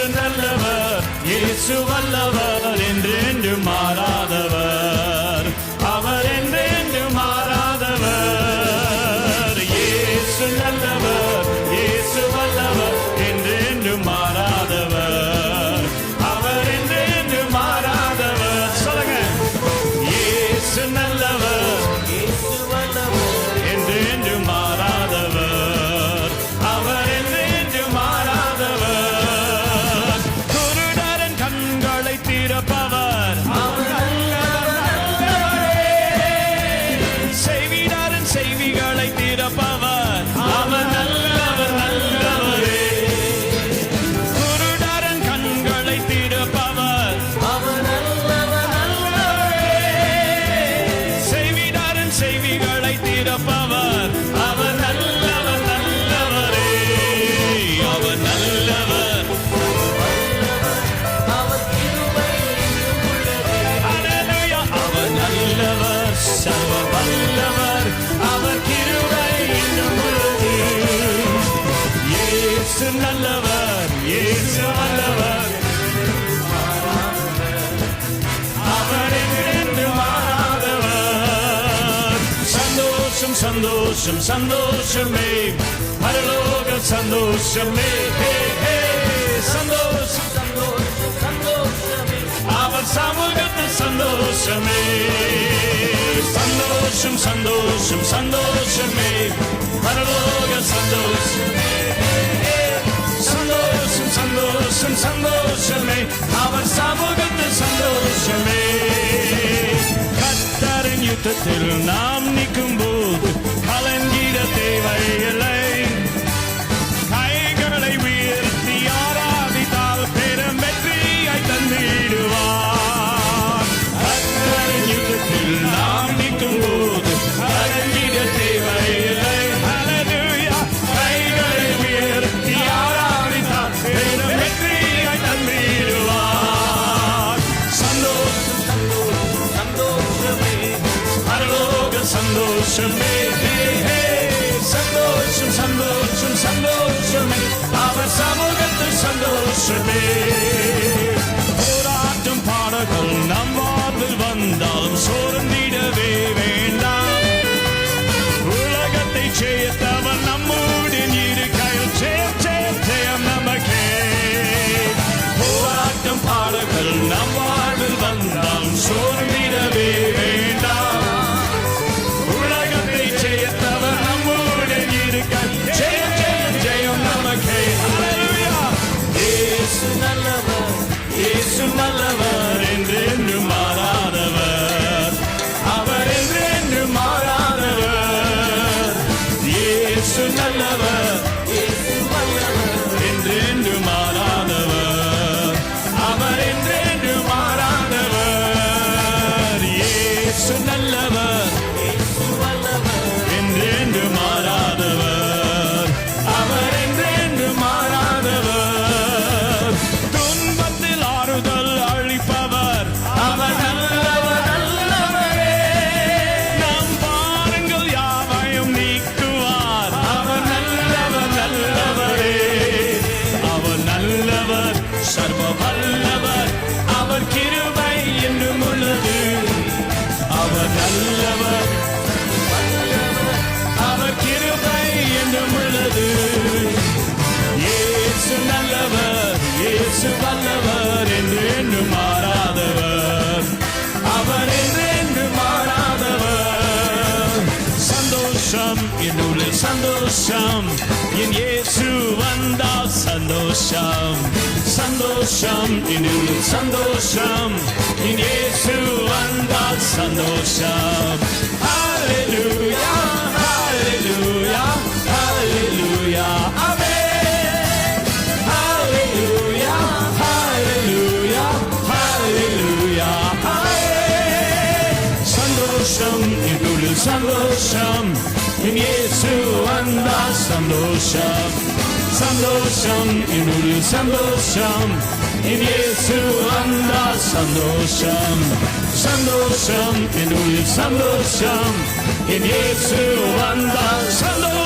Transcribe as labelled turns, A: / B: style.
A: இயேசு நல்லவர் இயேசு வல்லவர் என்றென்று மாறாதவர். அவர் என்றென்று மாறாதவர். இயேசு நல்லவர். சர்வ வல்லவர் அவர் கிருபை உள்ளது இயேசு நல்லவர் இயேசு வல்லவர் அவர் என்று மாறாதவர் சந்தோஷம் சந்தோஷம் சந்தோஷமே பரலோக சந்தோஷமே சந்தோஷம்
B: சந்தோஷம் சந்தோஷமே
A: அவர் சமூகத்து சந்தோஷமே சந்தோஷம் சந்தோஷம் சந்தோஷமே பரலோக சந்தோஷமே சந்தோஷம் சந்தோஷம் சந்தோஷமே அவர் சமூகத்தில் சந்தோஷமே கத்தரின் யுத்தத்தில் நாம் நிற்கும் சந்தோஷமே ஹே, ஹே. சந்தோஷம் சந்தோஷம் சந்தோஷமே அவர்
B: வல்லவர்.
A: என்று மாறாதவர். அவர் என்று மாறாதவர். ஏசு நல்லவர். அவர் நல்லவர். அவர் கிருபை என்றும் உள்ளது. இயேசு நல்லவர் இயேசு வல்லவர் என்று என்று மாறாதவர். அவர் என்று என்று மாறாதவர். சந்தோஷம் என்னுள்ள சந்தோஷம். என் இயேசு வந்தால் சந்தோஷம். சந்தோஷம் என்னுள்ள சந்தோஷம். என் no. Hallelujah, hallelujah, hallelujah, amen. Hallelujah, hallelujah, hallelujah, amen. സന്തോഷം എന്നുള്ളിൽ സന്തോഷം യേശു വന്ന സന്തോഷം സന്തോഷം എന്നുള്ളിൽ സന്തോഷം യേശു என் சந்தோஷம் சந்தோஷம் என் உயிர் சந்தோஷம் என் ஏசு வந்தா சந்தோஷம்